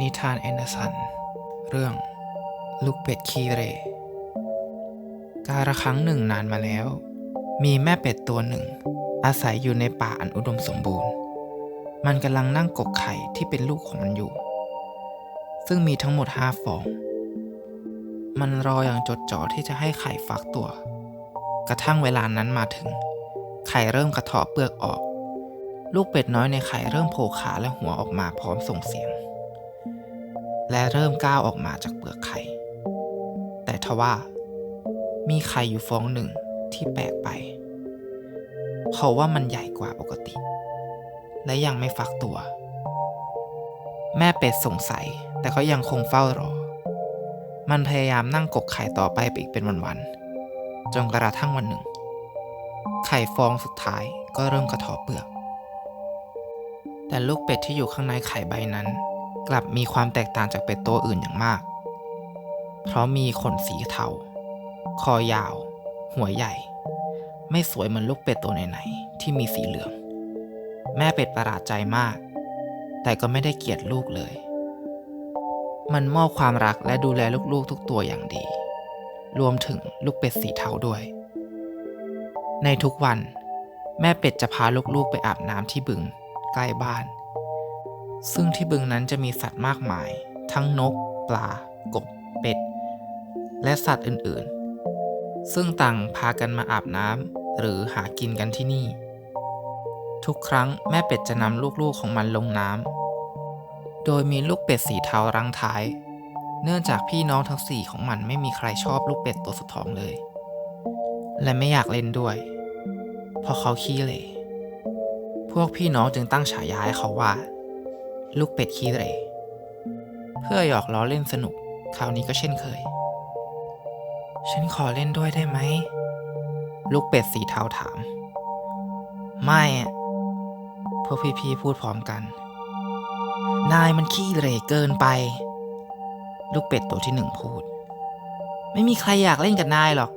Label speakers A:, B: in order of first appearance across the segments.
A: นิทานแอนเดอร์สัน เรื่อง ลูกเป็ดขี้เร กาละครั้งหนึ่งนานมาแล้ว มีแม่เป็ดตัวหนึ่ง อาศัยอยู่ในป่าอันอุดมสมบูรณ์ มันกำลังนั่งกกไข่ที่เป็นลูกของมันอยู่ ซึ่งมีทั้งหมดห้าฟอง มันรออย่างจดจ่อที่จะให้ไข่ฟักตัว กระทั่งเวลานั้นมาถึง ไข่เริ่มกระเทาะเปลือกออก ลูกเป็ดน้อยในไข่เริ่มโผล่ขาและหัวออกมาพร้อมส่งเสียง และเริ่มก้าวออกมาจากเปลือกไข่ แต่ทว่า มีไข่อยู่ฟองหนึ่งที่แปลกไป เพราะว่ามันใหญ่กว่าปกติ และยังไม่ฟักตัว แม่เป็ดสงสัยแต่ก็ยังคงเฝ้ารอ มันพยายามนั่งกกไข่ต่อไปไปอีกเป็นวันๆจนกระทั่งวันหนึ่ง ไข่ฟองสุดท้ายก็เริ่มกระเทาะเปลือก แต่ลูกเป็ดที่อยู่ข้างในไข่ใบนั้น กลับมีความแตกต่างจากเป็ดตัวอื่นอย่างมาก เพราะมีขนสีเทา คอยาว หัวใหญ่ ไม่สวยเหมือนลูกเป็ดตัวไหนๆที่มีสีเหลือง แม่เป็ดประหลาดใจมาก แต่ก็ไม่ได้เกลียดลูกเลย มันมอบความรักและดูแลลูกๆทุกตัวอย่างดี รวมถึงลูกเป็ดสีเทาด้วย ในทุกวัน แม่เป็ดจะพาลูกๆไปอาบน้ำที่บึง ใกล้บ้าน ซึ่งที่บึงนั้นจะมีสัตว์มากมาย ทั้งนก ปลา กบ เป็ด และสัตว์อื่นๆ ซึ่งต่างพากันมาอาบน้ำหรือหากินกันที่นี่ ทุกครั้งแม่เป็ดจะนำลูกๆของมันลงน้ำโดยมีลูกเป็ดสีเทารังท้าย เนื่องจากพี่น้องทั้งสี่ของมันไม่มีใครชอบลูกเป็ดตัวสุดท้องเลย และไม่อยากเล่นด้วย เพราะเขาขี้เหร่ พวกพี่น้องจึงตั้งฉายาให้เขาว่า ลูกเป็ดขี้เหร่เพื่อหยอกล้อเล่นสนุก คราวนี้ก็เช่นเคย ฉันขอเล่นด้วยได้ไหม ลูกเป็ดสีเทาถาม ไม่พวกพี่ๆพูดพร้อมกัน นายมันขี้เหร่เกินไป ลูกเป็ดตัวที่หนึ่งพูด ไม่มีใครอยากเล่นกับนายหรอก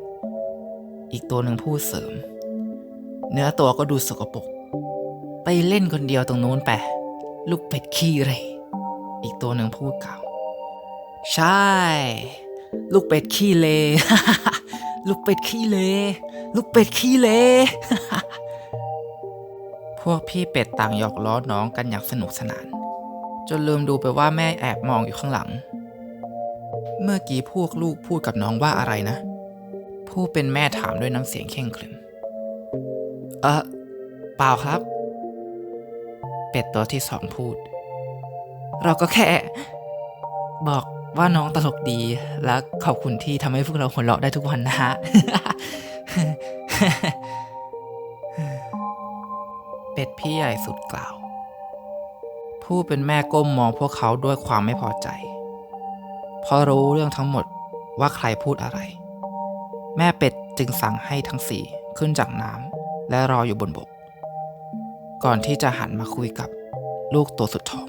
A: อีกตัวหนึ่งพูดเสริม เนื้อตัวก็ดูสกปรก ไปเล่นคนเดียวตรงนู้นไป ลูกเป็ดขี้เหร่อีกตัวหนึ่งพูดกล่าวใช่ ลูกเป็ดขี้เล ลูกเป็ดขี้เล ลูกเป็ดขี้เล พวกพี่เป็ดต่างหยอกล้อน้องกันอย่างสนุกสนาน จนลืมดูไปว่าแม่แอบมองอยู่ข้างหลัง เมื่อกี้พวกลูกพูดกับน้องว่าอะไรนะ ผู้เป็นแม่ถามด้วยน้ำเสียงเข่งขรึมเออเปล่าครับ เป็ดตัวที่สองพูด เราก็แค่ บอกว่าน้องตลกดี และขอบคุณที่ทำให้พวกเราหัวเราะได้ทุกวันนะฮะ เป็ดพี่ใหญ่สุดกล่าว ผู้เป็นแม่ก้มมองพวกเขาด้วยความไม่พอใจ เพราะรู้เรื่องทั้งหมดว่าใครพูดอะไร แม่เป็ดจึงสั่งให้ทั้งสี่ขึ้นจากน้ำและรออยู่บนบก ก่อนที่จะหันมาคุยกับลูกตัวสุดท้อง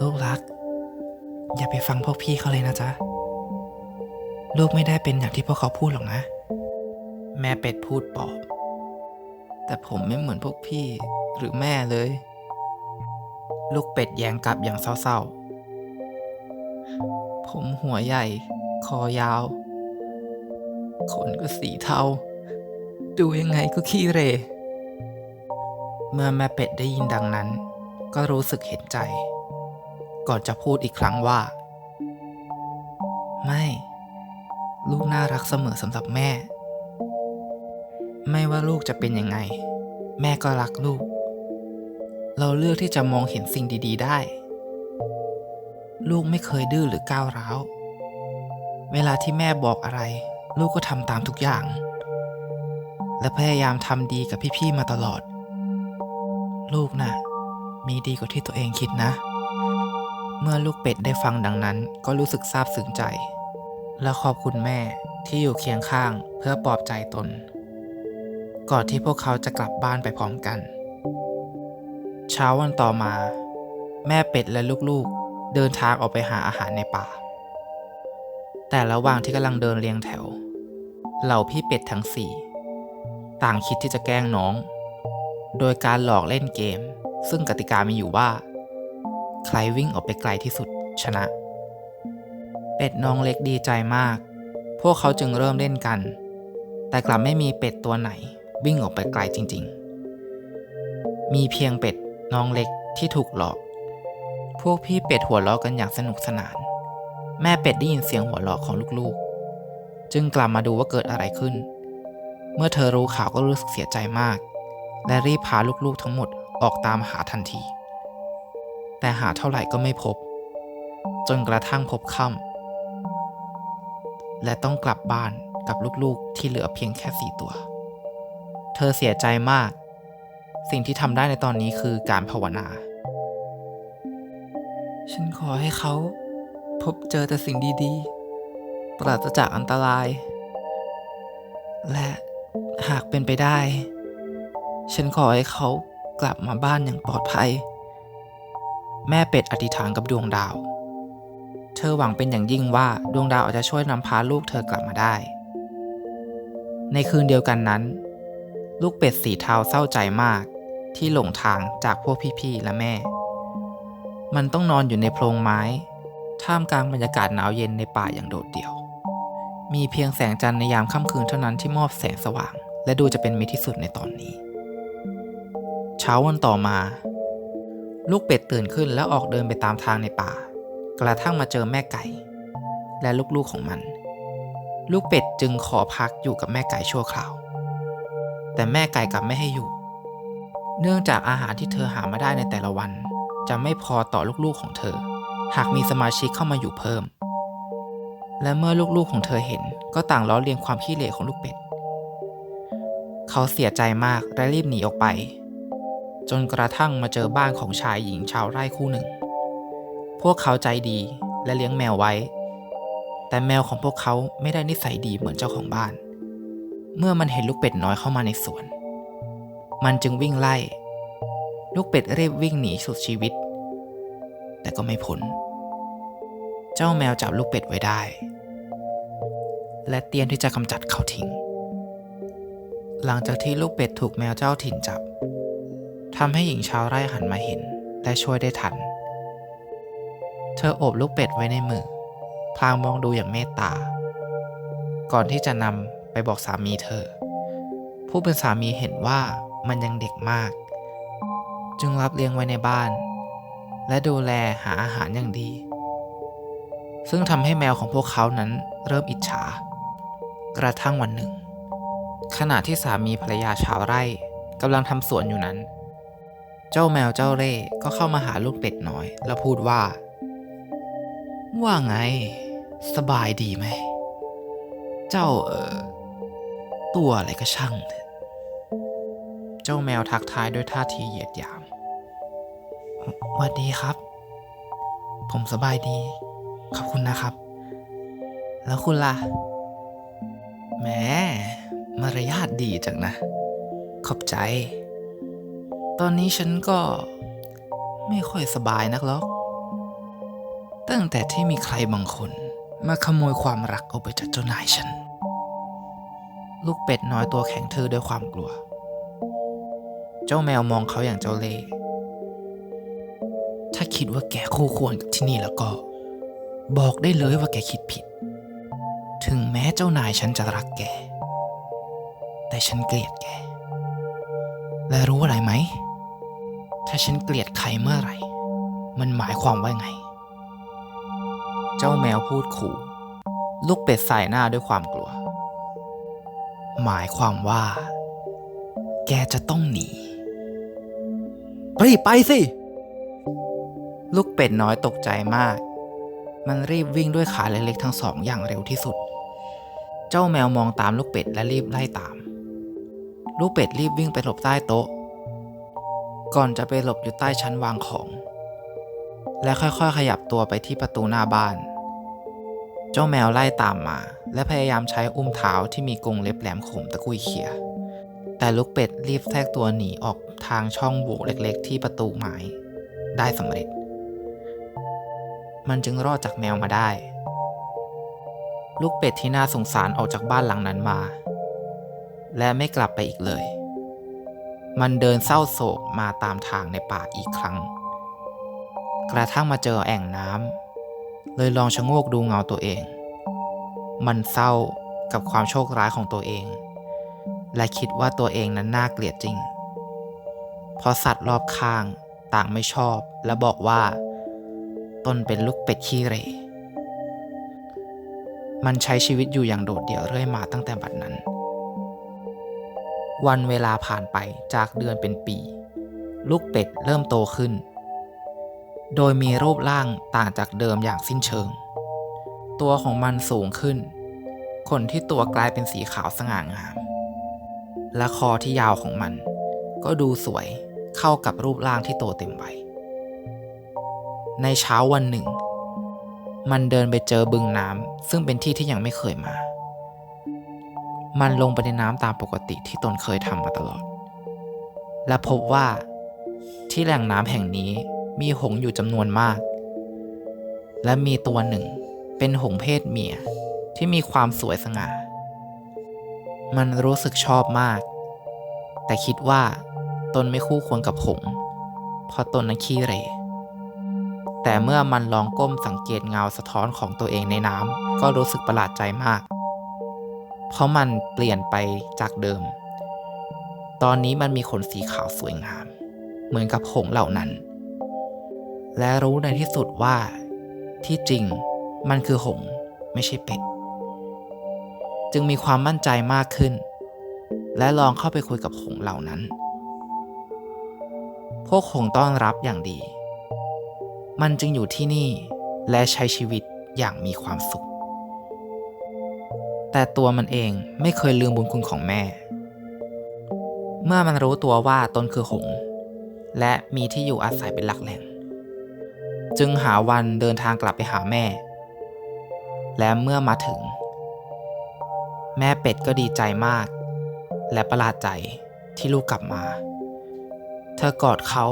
A: ลูกรัก อย่าไปฟังพวกพี่เขาเลยนะจ๊ะ ลูกไม่ได้เป็นอย่างที่พวกเขาพูดหรอกนะ แม่เป็ดพูดปอบ แต่ผมไม่เหมือนพวกพี่หรือแม่เลย ลูกเป็ดแย้งกลับอย่างเศร้าๆ ผมหัวใหญ่ คอยาว ขนก็สีเทา ดูยังไงก็ขี้เร เมื่อแม่เป็ดได้ยินดังนั้น ก็รู้สึกเห็นใจ ก่อนจะพูดอีกครั้งว่า ไม่ ลูกน่ารักเสมอสำหรับแม่ ไม่ว่าลูกจะเป็นยังไง แม่ก็รักลูก เราเลือกที่จะมองเห็นสิ่งดี ๆ ได้ ลูกไม่เคยดื้อหรือก้าวร้าว เวลาที่แม่บอกอะไร ลูกก็ทำตามทุกอย่าง และพยายามทำดีกับพี่ ๆ มาตลอด ลูกน่ะ มีดีกว่าที่ตัวเองคิดนะ เมื่อลูกเป็ดได้ฟังดังนั้นก็รู้สึกซาบซึ้งใจ และขอบคุณแม่ที่อยู่เคียงข้างเพื่อปลอบใจตน ก่อนที่พวกเขาจะกลับบ้านไปพร้อมกัน เช้าวันต่อมา แม่เป็ดและลูกๆ เดินทางออกไปหาอาหารในป่า แต่ระหว่างที่กำลังเดินเรียงแถว เหล่าพี่เป็ดทั้งสี่ ต่างคิดที่จะแกล้งน้อง โดยการหลอกเล่นเกม ซึ่งกติกามีอยู่ว่า ใครวิ่งออกไปไกลที่สุดชนะ เป็ดน้องเล็กดีใจมาก พวกเขาจึงเริ่มเล่นกัน แต่กลับไม่มีเป็ดตัวไหนวิ่งออกไปไกลจริง ๆ มีเพียงเป็ดน้องเล็กที่ถูกหลอก พวกพี่เป็ดหัวเราะกันอย่างสนุกสนาน แม่เป็ดได้ยินเสียงหัวเราะของลูกๆ จึงกลับมาดูว่าเกิดอะไรขึ้น เมื่อเธอรู้ข่าวก็รู้สึกเสียใจมาก และรีบพาลูกๆทั้งหมดออกตามหาทันที แต่หาเท่าไหร่ก็ไม่พบ จนกระทั่งพบค่ำและต้องกลับบ้านกับลูกๆที่เหลือเพียงแค่สี่ตัว เธอเสียใจมาก สิ่งที่ทำได้ในตอนนี้คือการภาวนา ฉันขอให้เขา พบเจอแต่สิ่งดีๆ ปราศจากอันตราย และหากเป็นไปได้ ฉันขอให้เขากลับมาบ้านอย่างปลอดภัย แม่เป็ดอธิษฐานกับดวงดาว เธอหวังเป็นอย่างยิ่งว่าดวงดาวอาจจะช่วยนำพาลูกเธอกลับมาได้ ในคืนเดียวกันนั้น ลูกเป็ดสีเทาเศร้าใจมากที่หลงทางจากพวกพี่ๆและแม่ มันต้องนอนอยู่ในโพรงไม้ ท่ามกลางบรรยากาศหนาวเย็นในป่าอย่างโดดเดี่ยว มีเพียงแสงจันทร์ในยามค่ำคืนเท่านั้นที่มอบแสงสว่าง และดูจะเป็นมิตรที่สุดในตอนนี้ เช้าวันต่อมา ลูกเป็ดตื่นขึ้นแล้วออกเดินไปตามทางในป่า กระทั่งมาเจอแม่ไก่ และลูกๆของมัน ลูกเป็ดจึงขอพักอยู่กับแม่ไก่ชั่วคราว แต่แม่ไก่กลับไม่ให้อยู่ เนื่องจากอาหารที่เธอหามาได้ในแต่ละวัน จะไม่พอต่อลูกๆของเธอ หากมีสมาชิกเข้ามาอยู่เพิ่ม และเมื่อลูกๆของเธอเห็น ก็ต่างล้อเลียนความขี้เหร่ของลูกเป็ด เขาเสียใจมากและรีบหนีออกไป จนกระทั่งมาเจอบ้านของชายหญิงชาวไร่คู่หนึ่ง พวกเขาใจดีและเลี้ยงแมวไว้ แต่แมวของพวกเขาไม่ได้นิสัยดีเหมือนเจ้าของบ้าน เมื่อมันเห็นลูกเป็ดน้อยเข้ามาในสวน มันจึงวิ่งไล่ ลูกเป็ดรีบวิ่งหนีสุดชีวิต แต่ก็ไม่พ้น เจ้าแมวจับลูกเป็ดไว้ได้ และเตรียมที่จะกำจัดเขาทิ้ง หลังจากที่ลูกเป็ดถูกแมวเจ้าถิ่นจับ ทำให้หญิงชาวไร่หันมาเห็นและช่วยได้ทัน เธอโอบลูกเป็ดไว้ในมือ พลางมองดูอย่างเมตตา ก่อนที่จะนำไปบอกสามีเธอ ผู้เป็นสามีเห็นว่ามันยังเด็กมาก จึงรับเลี้ยงไว้ในบ้าน และดูแลหาอาหารอย่างดี ซึ่งทำให้แมวของพวกเขานั้นเริ่มอิจฉา กระทั่งวันหนึ่ง ขณะที่สามีภรรยาชาวไร่กำลังทำสวนอยู่นั้น เจ้าแมวเจ้าเร่ก็เข้ามาหาลูกเป็ดน้อย แล้วพูดว่า ว่าไง สบายดีไหม เจ้าเออตัวอะไรก็ช่างเถอะเจ้าแมวทักทายด้วยท่าทีเหยียดหยามหวัสดีครับ ผมสบายดี ขอบคุณนะครับ แล้วคุณล่ะ แหม มารยาทดีจังนะ ขอบใจ ตอนนี้ฉันก็ไม่ค่อยสบายนักหรอก ตั้งแต่ที่มีใครบางคน มาขโมยความรักเอาไปจากเจ้านายฉัน ลูกเป็ดน้อยตัวแข็งทื่อด้วยความกลัว เจ้าแมวมองเขาอย่างเจ้าเล่ถ้าคิดว่าแกคู่ควรกับที่นี่แล้วก็ บอกได้เลยว่าแกคิดผิด ถึงแม้เจ้านายฉันจะรักแก แต่ฉันเกลียดแก และรู้อะไรไหม ถ้าฉันเกลียดใครเมื่อไหร่ มันหมายความว่าไง เจ้าแมวพูดขู่ ลูกเป็ดใส่หน้าด้วยความกลัว หมายความว่า แกจะต้องหนีรีบไปสิ ลูกเป็ดน้อยตกใจมาก มันรีบวิ่งด้วยขาเล็กๆทั้งสองอย่างเร็วที่สุด เจ้าแมวมองตามลูกเป็ดและรีบไล่ตาม ลูกเป็ดรีบวิ่งไปหลบใต้โต๊ะ ก่อนจะไปหลบอยู่ใต้ชั้นวางของ และค่อยๆ ขยับตัวไปที่ประตูหน้าบ้าน เจ้าแมวไล่ตามมา และพยายามใช้อุ้มเท้าที่มีกรงเล็บแหลมคมตะกุยเขี่ยแต่ลูกเป็ดรีบแทรกตัวหนีออกทางช่องโหว่เล็กๆ ที่ประตูไม้ได้สำเร็จ มันจึงรอดจากแมวมาได้ ลูกเป็ดที่น่าสงสารออกจากบ้านหลังนั้นมา และไม่กลับไปอีกเลย มันเดินเศร้าโศกมาตามทางในป่าอีกครั้ง กระทั่งมาเจอแอ่งน้ำเลยลองชะโงกดูเงาตัวเอง มันเศร้ากับความโชคร้ายของตัวเอง และคิดว่าตัวเองนั้นน่าเกลียดจริง เพราะสัตว์รอบข้างต่างไม่ชอบและบอกว่าตนเป็นลูกเป็ดขี้เรมันใช้ชีวิตอยู่อย่างโดดเดี่ยวเรื่อยมาตั้งแต่บัดนั้น วันเวลาผ่านไปจากเดือนเป็นปี ลูกเป็ดเริ่มโตขึ้น โดยมีรูปร่างต่างจากเดิมอย่างสิ้นเชิง ตัวของมันสูงขึ้น ขนที่ตัวกลายเป็นสีขาวสง่างาม และคอที่ยาวของมัน ก็ดูสวยเข้ากับรูปร่างที่โตเต็มวัยในเช้าวันหนึ่ง มันเดินไปเจอบึงน้ำซึ่งเป็นที่ที่ยังไม่เคยมา มันลงไปในน้ำตามปกติที่ตนเคยทำมาตลอด และพบว่าที่แหล่งน้ำแห่งนี้มีหงอยู่จำนวนมาก และมีตัวหนึ่งเป็นหงเพศเมียที่มีความสวยสง่า มันรู้สึกชอบมาก แต่คิดว่าตนไม่คู่ควรกับหง เพราะตนนั้นขี้เหร่แต่เมื่อมันลองก้มสังเกตเงาสะท้อนของตัวเองในน้ำก็รู้สึกประหลาดใจมาก เพราะมันเปลี่ยนไปจากเดิม ตอนนี้มันมีขนสีขาวสวยงาม เหมือนกับหงส์เหล่านั้น และรู้ในที่สุดว่า ที่จริงมันคือหงส์ไม่ใช่เป็ด จึงมีความมั่นใจมากขึ้น และลองเข้าไปคุยกับหงส์เหล่านั้น พวกหงส์ต้อนรับอย่างดี มันจึงอยู่ที่นี่และใช้ชีวิตอย่างมีความสุข แต่ตัวมันเองไม่เคยลืมบุญคุณของแม่ เมื่อมันรู้ตัวว่าตนคือหงส์และมีที่อยู่อาศัยเป็นหลักแหล่ง จึงหาวันเดินทางกลับไปหาแม่ และเมื่อมาถึง แม่เป็ดก็ดีใจมาก และประหลาดใจที่ลูกกลับมา เธอกอดเขา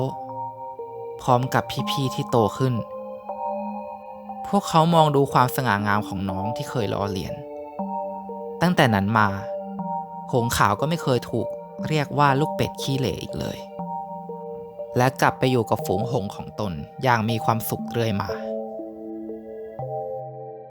A: พร้อมกับพี่ๆที่โตขึ้น พวกเขามองดูความสง่างามของน้องที่เคยล้อเลียน ตั้งแต่นั้นมา หงขาวก็ไม่เคยถูกเรียกว่าลูกเป็ดขี้เหร่อีกเลย และกลับไปอยู่กับฝูงหงของตนอย่างมีความสุขเรื่อยมา